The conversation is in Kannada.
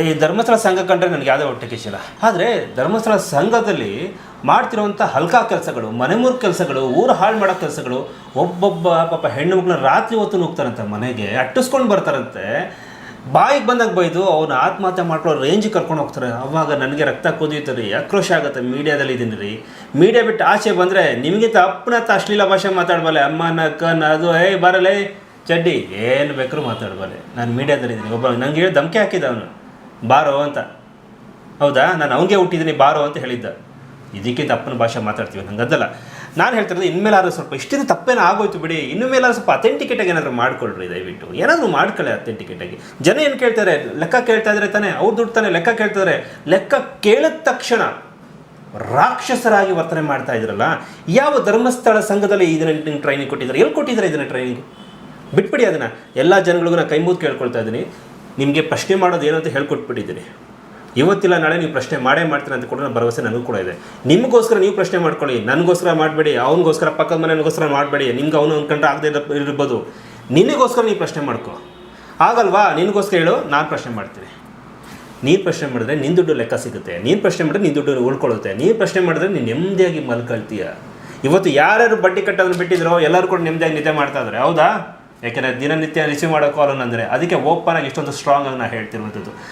ಈ ಧರ್ಮಸ್ಥಳ ಸಂಘ ಕಂಡ್ರೆ ನನಗೆ ಯಾವುದೇ ಹೊಟ್ಟೆ ಇಲ್ಲ. ಆದರೆ ಧರ್ಮಸ್ಥಳ ಸಂಘದಲ್ಲಿ ಮಾಡ್ತಿರುವಂಥ ಹಲ್ಕಾ ಕೆಲಸಗಳು, ಮನೆಮೂರು ಕೆಲಸಗಳು, ಊರು ಹಾಳು ಮಾಡೋ ಕೆಲಸಗಳು, ಒಬ್ಬೊಬ್ಬ ಪಾಪ ಹೆಣ್ಣು ಮಕ್ಕಳನ್ನ ರಾತ್ರಿ ಹೊತ್ತು ನುಗ್ತಾರಂತೆ ಮನೆಗೆ, ಅಟ್ಟಿಸ್ಕೊಂಡು ಬರ್ತಾರಂತೆ. ಬಾಯಿಗೆ ಬಂದಾಗ ಬೈದು ಅವನು ಆತ್ಮಹತ್ಯೆ ಮಾಡ್ಕೊಳ್ಳೋ ರೇಂಜಿಗೆ ಕರ್ಕೊಂಡು ಹೋಗ್ತಾರೆ. ಅವಾಗ ನನಗೆ ರಕ್ತ ಕುದಿಯುತ್ತೆ ರೀ ಆಕ್ರೋಶ ಆಗುತ್ತೆ, ಮೀಡಿಯಾದಲ್ಲಿ ಇದ್ದೀನಿ ರೀ. ಮೀಡಿಯಾ ಬಿಟ್ಟು ಆಚೆ ಬಂದರೆ ನಿಮಗೆ ಅಪ್ಪನತ್ತ ಅಶ್ಲೀಲ ಭಾಷೆ ಮಾತಾಡಬಲ್ಲೆ ಅಮ್ಮನ ಅಕ್ಕನ ಅದು ಏಯ್ ಬರಲೇ ಚಡ್ಡಿ, ಏನು ಬೇಕಾದ್ರೂ ಮಾತಾಡಬಲ್ಲೆ. ನಾನು ಮೀಡಿಯಾದಲ್ಲಿ ಇದ್ದೀನಿ ಒಬ್ಬ ನನಗೆ ಹೇಳಿ ಧಮಕಿ ಹಾಕಿದ್ದ ಅವನು. ಬಾರೋ ಅಂತ. ಹೌದಾ? ನಾನು ಅವನಿಗೆ ಹುಟ್ಟಿದ್ದೀನಿ, ಬಾರೋ ಅಂತ ಹೇಳಿದ್ದ. ಇದಕ್ಕಿಂತ ಅಪ್ಪನ ಭಾಷೆ ಮಾತಾಡ್ತೀವಿ. ಹಂಗದ್ದಲ್ಲ ನಾನು ಹೇಳ್ತಿರೋದು ಇನ್ಮೇಲಾದ್ರೂ ಸ್ವಲ್ಪ ಇಷ್ಟಿಂದ ತಪ್ಪೇನೋ ಆಗೋಯ್ತು ಬಿಡಿ. ಇನ್ನು ಮೇಲಾದ್ರೂ ಸ್ವಲ್ಪ ಅಥೆಂಟಿಕೇಟಾಗಿ ಏನಾದರೂ ಮಾಡ್ಕೊಳ್ರಿ ದಯವಿಟ್ಟು. ಏನಾದರೂ ಮಾಡ್ಕೊಳ್ಳಿ ಅಥೆಂಟಿಕೇಟಾಗಿ ಜನ ಏನು ಕೇಳ್ತಾರೆ? ಲೆಕ್ಕ ಕೇಳ್ತಾ ಇದ್ರೆ ತಾನೇ, ಅವ್ರು ದುಡ್ಡು ತಾನೇ ಲೆಕ್ಕ ಕೇಳ್ತಾರೆ. ಲೆಕ್ಕ ಕೇಳಿದ ತಕ್ಷಣ ರಾಕ್ಷಸರಾಗಿ ವರ್ತನೆ ಮಾಡ್ತಾ ಇದ್ರಲ್ಲ, ಯಾವ ಧರ್ಮಸ್ಥಳ ಸಂಘದಲ್ಲಿ ಇದನ್ನ ಟ್ರೈನಿಂಗ್ ಕೊಟ್ಟಿದ್ದಾರೆ? ಎಲ್ಲಿ ಕೊಟ್ಟಿದ್ದಾರೆ ಇದನ್ನ ಟ್ರೈನಿಂಗ್ ಬಿಟ್ಬಿಡಿ ಅದನ್ನು. ಎಲ್ಲ ಜನಗಳಿಗೂ ನಾನು ಕೈ ಮುದ್ದು ಕೇಳ್ಕೊಳ್ತಾ ಇದ್ದೀನಿ. ನಿಮಗೆ ಪ್ರಶ್ನೆ ಮಾಡೋದು ಏನಂತ ಅಂತ ಹೇಳ್ಕೊಟ್ಬಿಟ್ಟಿದ್ದೀನಿ ಇವತ್ತಿಲ್ಲ, ನಾಳೆ ನೀವು ಪ್ರಶ್ನೆ ಮಾಡೇ ಮಾಡ್ತೀನಿ ಅಂತ ಕೂಡ ಭರವಸೆ ನನಗೂ ಕೂಡ ಇದೆ. ನಿಮಗೋಸ್ಕರ ನೀವು ಪ್ರಶ್ನೆ ಮಾಡ್ಕೊಳ್ಳಿ. ನನಗೋಸ್ಕರ ಮಾಡಬೇಡಿ. ಅವನಿಗೋಸ್ಕರ, ಪಕ್ಕದ ಮನೆಗೋಸ್ಕರ ಮಾಡಬೇಡಿ. ನಿಮ್ಗೆ ಅವನು ಅನ್ಕೊಂಡ್ರೆ ಆಗದೆ ಇರ್ಬೋದು. ನಿನಗೋಸ್ಕರ ನೀವು ಪ್ರಶ್ನೆ ಮಾಡ್ಕೊ. ಆಗಲ್ವಾ ನಿನಗೋಸ್ಕರ ಹೇಳು, ನಾನು ಪ್ರಶ್ನೆ ಮಾಡ್ತೀನಿ. ನೀನು ಪ್ರಶ್ನೆ ಮಾಡಿದ್ರೆ ನಿನ್ನ ದುಡ್ಡು ಲೆಕ್ಕ ಸಿಗುತ್ತೆ. ನೀನು ಪ್ರಶ್ನೆ ಮಾಡಿದ್ರೆ ನಿನ್ನ ದುಡ್ಡು ಉಳ್ಕೊಳ್ಳುತ್ತೆ. ನೀನು ಪ್ರಶ್ನೆ ಮಾಡಿದ್ರೆ ನೀನು ನೆಮ್ಮದಿಯಾಗಿ ಮಲ್ಕೊಳ್ತೀಯ. ಇವತ್ತು ಯಾರ್ಯಾರು ಬಡ್ಡಿ ಕಟ್ಟೋದನ್ನು ಬಿಟ್ಟಿದ್ರೋ ಎಲ್ಲರೂ ಕೂಡ ನೆಮ್ಮದಿಯಾಗಿ ನಿದ್ದೆ ಮಾಡ್ತಾ ಇದ್ದಾರೆ ಹೌದಾ? ಯಾಕೆಂದರೆ ದಿನನಿತ್ಯ ರಿಸೀವ್ ಮಾಡೋ ಕಾಲ್ ಅಂದರೆ ಅದಕ್ಕೆ ಓಪನ್ ಆಗಿ ಇಷ್ಟೊಂದು ಸ್ಟ್ರಾಂಗ್ ಆಗಿ ನಾನು ಹೇಳ್ತಿರುವಂಥದ್ದು.